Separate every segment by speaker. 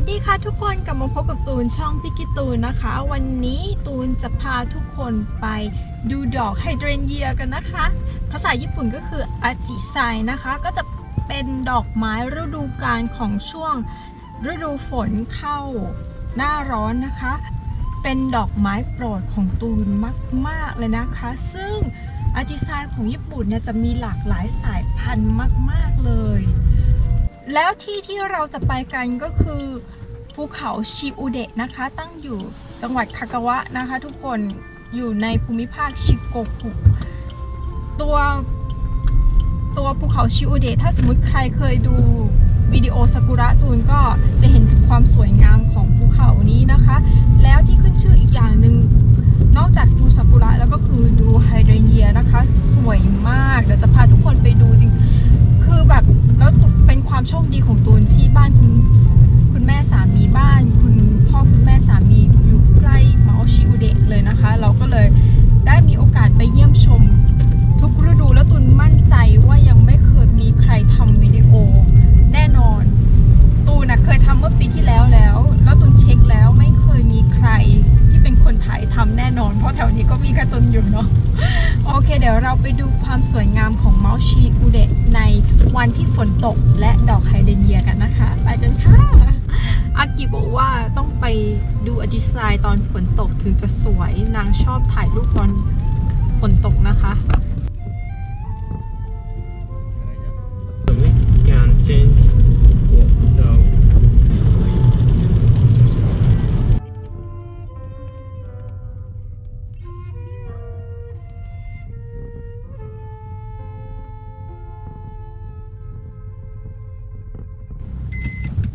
Speaker 1: วัสดีค่ะทุกคนกลับมาพบกับตูนช่องพิกิตูนนะคะ วันนี้ตูนจะพาทุกคนไปดูดอกไฮเดรนเยียกันนะคะ ภาษาญี่ปุ่นก็คืออาจิไซนะคะ ก็จะเป็นดอกไม้ฤดูกาลของช่วงฤดูฝนเข้าหน้าร้อนนะคะ เป็นดอกไม้โปรดของตูนมาก ๆ เลยนะคะ ซึ่งอาจิไซของญี่ปุ่นเนี่ยจะมีหลากหลายสายพันธุ์มาก ๆ เลย แล้วที่ที่เราจะไปกันก็คือภูเขาชิอุเดะนะคะ ตั้งอยู่จังหวัดคากาวะนะคะ ทุกคนอยู่ในภูมิภาคชิโกกุตัวตัวภูเขาชิอุเดะถ้าสมมุติใครเคยดูวิดีโอซากุระตูนก็จะเห็นถึงความสวยงามของภูเขานี้นะคะ แล้วที่ขึ้นชื่ออีกอย่างหนึ่งนอกจากดูซากุระแล้วก็คือดูไฮเดรเนียนะคะ สวยมาก เดี๋ยวจะพาทุกคนไป เลยนะคะ เราก็เลยได้มีโอกาสไปเยี่ยมชม ทุกฤดูแล้วตุนมั่นใจว่ายังไม่เคยมีใครทำวิดีโอแน่นอน ตูนนะเคยทำเมื่อปีที่แล้วแล้ว ถ่ายทำแน่นอน เพราะแถวนี้ก็มีแค่ตุนอยู่เนาะโอเค เดี๋ยวเราไปดูความสวยงามของเมาชีอูเดะในวันที่ฝนตกและดอกไฮเดรนเยียกันนะคะ ไปกันค่ะอากิบอกว่าต้องไปดูอจิไซตอนฝนตกถึงจะสวยนางชอบถ่ายรูปตอนฝนตกนะคะ
Speaker 2: We can change the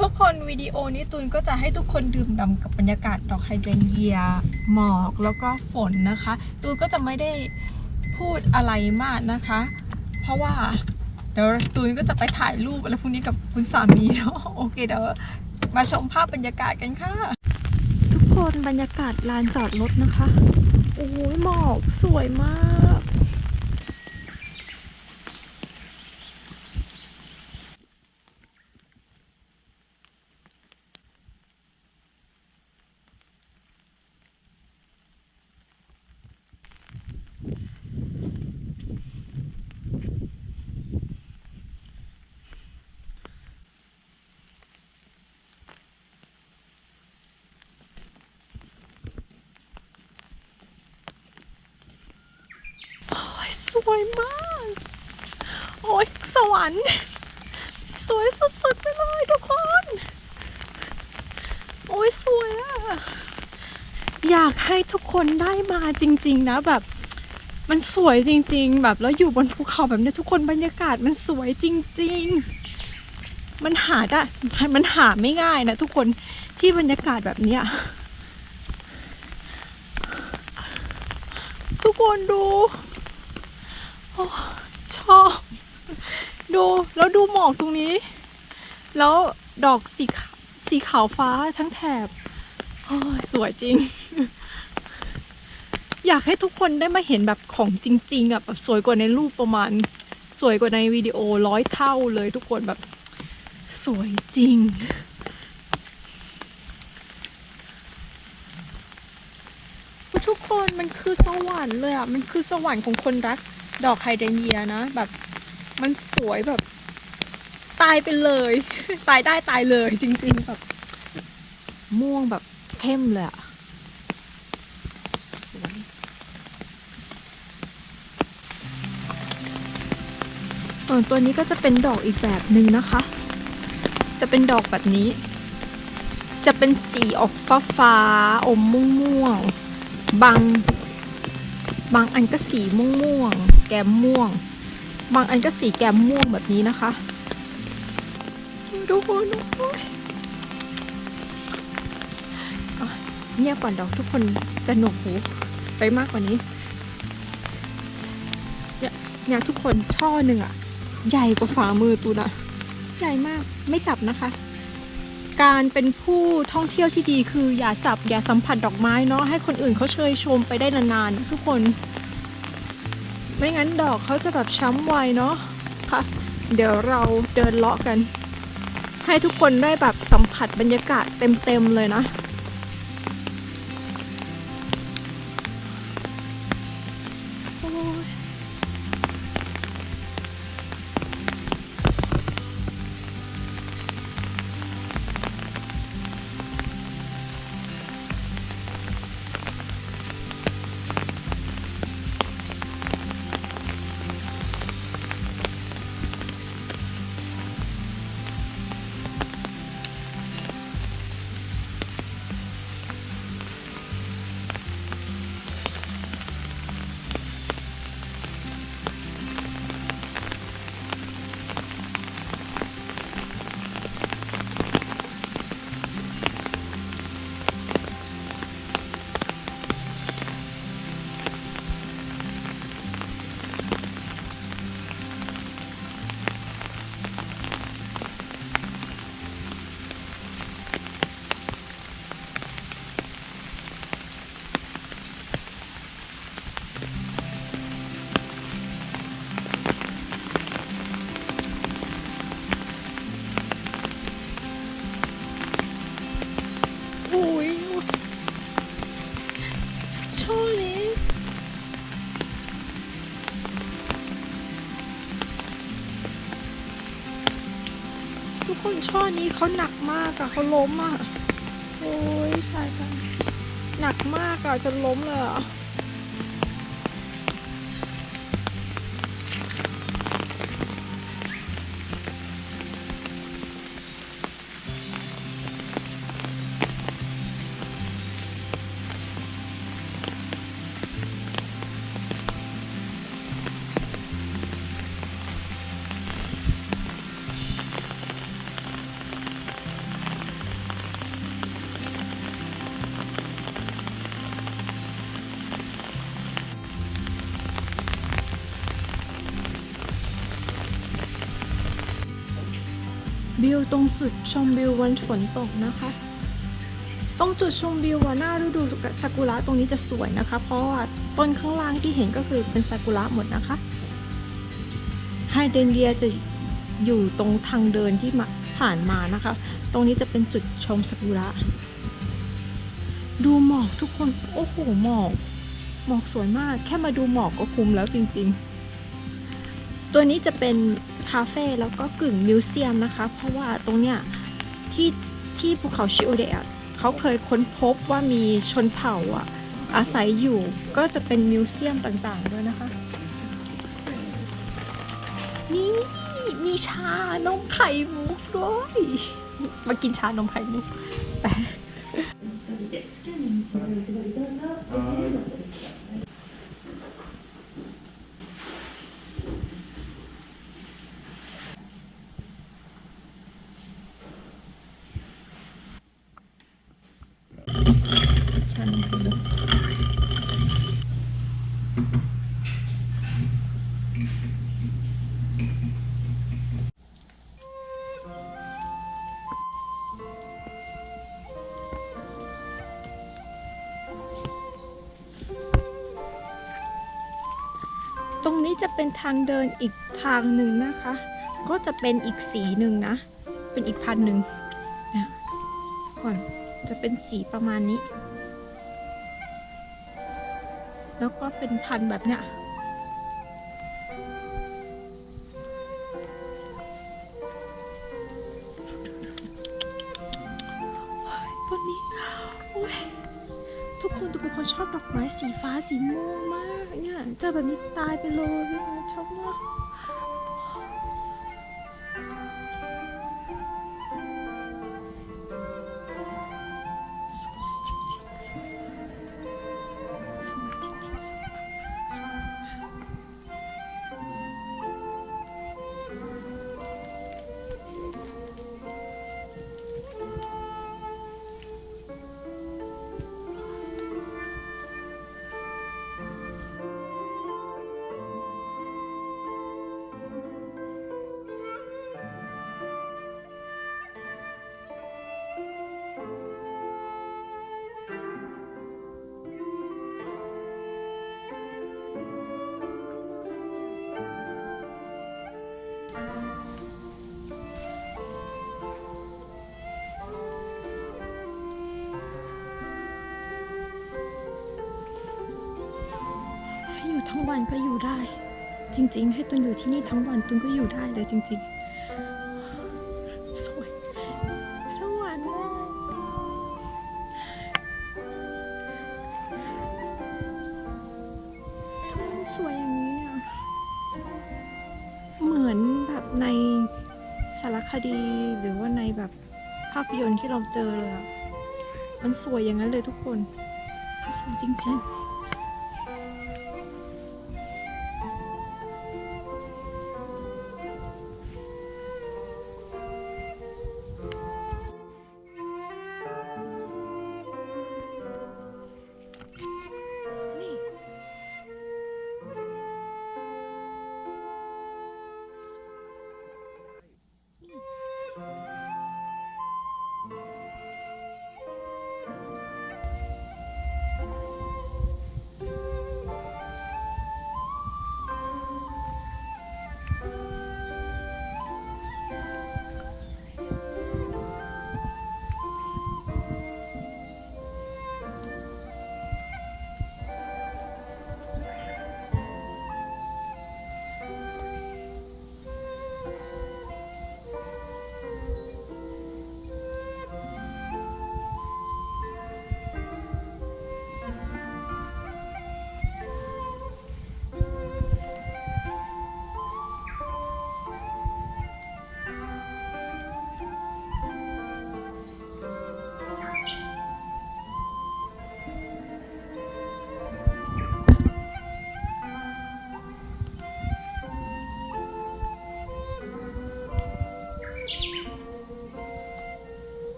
Speaker 1: ทุกคนวิดีโอนี้ตูนก็จะให้ทุกคนดื่มด่ำกับบรรยากาศดอกไฮเดรนเยียหมอกแล้วก็ฝนนะคะ ตูนก็จะไม่ได้พูดอะไรมากนะคะ เพราะว่าเดี๋ยวตูนก็จะไปถ่ายรูปอะไรพวกนี้กับคุณสามีเนาะโอเคเดี๋ยวมาชมภาพบรรยากาศกันค่ะ ทุกคนบรรยากาศลานจอดรถนะคะ โอ้ยหมอกสวยมาก สวยมาก โอ้ยสวรรค์ สวยสุดๆไปเลยทุกคน โอ้ยสวยอะอยากให้ทุกคนได้มาจริง ๆ นะแบบมันสวยจริง ๆ แบบแล้วอยู่บนภูเขาแบบนี้ทุกคนบรรยากาศมันสวยจริง ๆ มันหาได้มันหาไม่ง่ายนะทุกคนที่บรรยากาศแบบเนี้ยทุกคนดู ชอบ ดูแล้วดูหมอกตรงนี้ แล้วดอกสีขาวสีขาวฟ้าทั้งแถบโอ้สวยจริง อยากให้ทุกคนได้มาเห็นแบบของจริงๆอะแบบสวยกว่าในรูปประมาณ สวยกว่าในวิดีโอร้อยเท่าเลยทุกคนแบบ สวยจริงทุกคนมันคือสวรรค์เลยอะ มันคือสวรรค์ของคนรัก ดอกไฮเดรเยียนะ แบบมันสวยแบบ ตายไปเลย ตายได้ตายเลยจริง ๆ แบบ ม่วงแบบเข้มเลยอะสวยส่วนตัวนี้ก็จะเป็นดอกอีกแบบหนึ่งนะคะ จะเป็นดอกแบบนี้ จะเป็นสีออกฟ้าฟ้าอมม่วงม่วงๆบางบางอันก็สีม่วงม่วงๆ แกมม่วง บางอันก็สีแกมม่วงแบบนี้นะคะดูคนโอ้ยอะเงียบก่อนเดี๋ยวทุกคนจะหนวกหูไปมากกว่านี้เนี่ยเนี่ยทุกคนช่อหนึ่งอะใหญ่กว่าฝ่ามือตูนะใหญ่มากไม่จับนะคะ การเป็นผู้ท่องเที่ยวที่ดีคืออย่าจับอย่าสัมผัสดอกไม้เนาะให้คนอื่นเขาเชยชมไปได้นานๆทุกคน ไม่งั้นดอกเขาจะแบบช้ำไวเนาะค่ะ เดี๋ยวเราเดินเลาะกัน ให้ทุกคนได้แบบสัมผัสบรรยากาศเต็มๆเลยนะ ช่อนี้เขาหนักมากอะเขาล้มอะโอ้ยตายจังหนักมากอะจะล้มเลยอะ วิวตรงจุดชมวิววันฝนตกนะคะ ตรงจุดชมวิววันหน้าฤดูซากุระตรงนี้จะสวยนะคะ เพราะว่าต้นข้างล่างที่เห็นก็คือเป็นซากุระหมดนะคะไฮเดรนเยียจะอยู่ตรงทางเดินที่มาผ่านมานะคะ ตรงนี้จะเป็นจุดชมซากุระ ดูหมอกทุกคน โอ้โหหมอก หมอกสวยมาก แค่มาดูหมอกก็คุ้มแล้วจริง ๆ ตัวนี้จะเป็น คาเฟ่แล้วก็กึ่งมิวเซียมนะคะ เพราะว่าตรงเนี้ยที่ที่ภูเขาชิโอเดะเขาเคยค้นพบว่ามีชนเผ่าอะอาศัยอยู่ก็จะเป็นมิวเซียมต่างๆด้วยนะคะ นี่มีชานมไข่มุกด้วยมากินชานมไข่มุกไป นี้จะเป็นทางเดินอีกทางหนึ่งนะคะ ก็จะเป็นอีกสีหนึ่งนะ เป็นอีกพันหนึ่งนะก่อนจะเป็นสีประมาณนี้ แล้วก็เป็นพันแบบเนี้ย สีม่วงมากเนี่ยเจอแบบนี้ตายไปเลยชอบมากู่ทั้งวันก็อยู่ได้ จริง ๆ ให้ตุนอยู่ที่นี่ทั้งวันตุนก็อยู่ได้เลยจริง ๆ สวย สวรรค์เลยทำไมสวยอย่างนี้อะ เหมือนแบบในสารคดีหรือว่าในแบบภาพยนตร์ที่เราเจอเลยอะมันสวยอย่างนั้นเลยทุกคน สวยจริง ๆ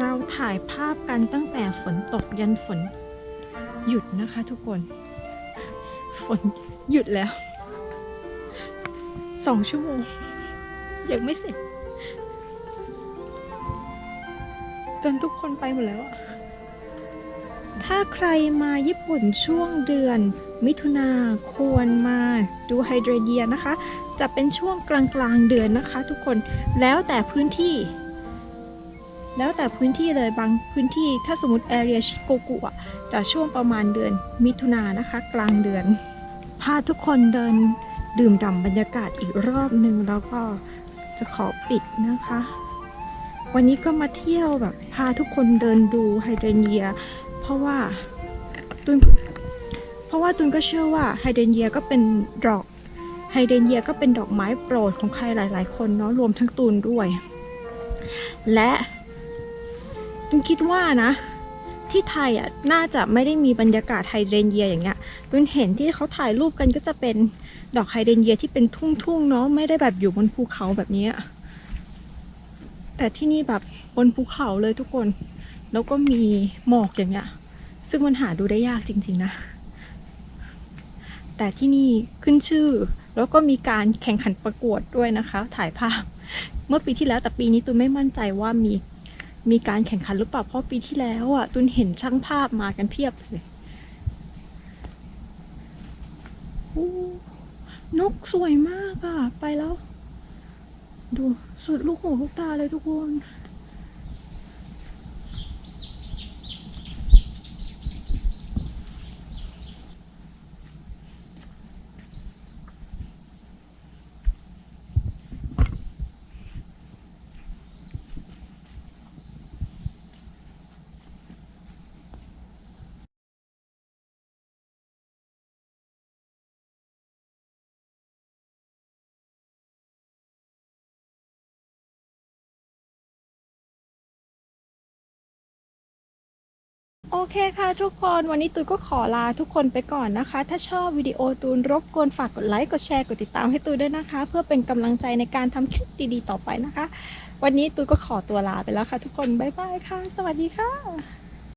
Speaker 1: เราถ่ายภาพกันตั้งแต่ฝนตกยันฝน หยุดนะคะทุกคน ฝนหยุดแล้วสองชั่วโมง ยังไม่เสร็จ จนทุกคนไปหมดแล้ว ถ้าใครมาญี่ปุ่นช่วงเดือนมิถุนาควรมาดูไฮเดรเดียนะคะ จะเป็นช่วงกลางๆเดือนนะคะทุกคนแล้วแต่พื้นที่ แล้วแต่พื้นที่เลยบางพื้นที่ถ้าสมมติแอเรียชิโกกุอะจะช่วงประมาณเดือนมิถุนายนนะคะ กลางเดือน พาทุกคนเดินดื่มด่ำบรรยากาศอีกรอบหนึ่งแล้วก็จะขอปิดนะคะ วันนี้ก็มาเที่ยวแบบพาทุกคนเดินดูไฮเดรเนีย เพราะว่าตุนเพราะว่าตุนก็เชื่อว่าไฮเดรเนียก็เป็นดอกไฮเดรเนียก็เป็นดอกไม้โปรดของใครหลาย ๆ คนเนาะรวมทั้งตูนด้วย และ ตุนคิดว่านะ ที่ไทยอะน่าจะไม่ได้มีบรรยากาศไฮเดรนเยียอย่างเงี้ยตุนเห็นที่เขาถ่ายรูปกันก็จะเป็นดอกไฮเดรนเยียที่เป็นทุ่งๆเนาะไม่ได้แบบอยู่บนภูเขาแบบนี้แต่ที่นี่แบบบนภูเขาเลยทุกคน แล้วก็มีหมอกอย่างเงี้ย ซึ่งมันหาดูได้ยากจริง ๆนะ แต่ที่นี่ขึ้นชื่อ แล้วก็มีการแข่งขันประกวดด้วยนะคะ ถ่ายภาพ เมื่อปีที่แล้วแต่ปีนี้ตุนไม่มั่นใจว่ามี มีการแข่งขันหรือเปล่าเพราะปีที่แล้วอะตุนเห็นช่างภาพมากันเพียบเลยนกสวยมากอะ ไปแล้ว ดูสุดลูกหูลูกตาเลยทุกคน โอเคค่ะทุกคนวันนี้ตูนก็ขอลาทุกคนไปก่อนนะคะ ถ้าชอบวิดีโอตูนรบกวนฝากกดไลค์กดแชร์กดติดตามให้ตูนด้วยนะคะ เพื่อเป็นกำลังใจในการทำคลิปดีๆต่อไปนะคะ วันนี้ตูนก็ขอตัวลาไปแล้วค่ะ ทุกคนบ๊ายบายค่ะ สวัสดีค่ะ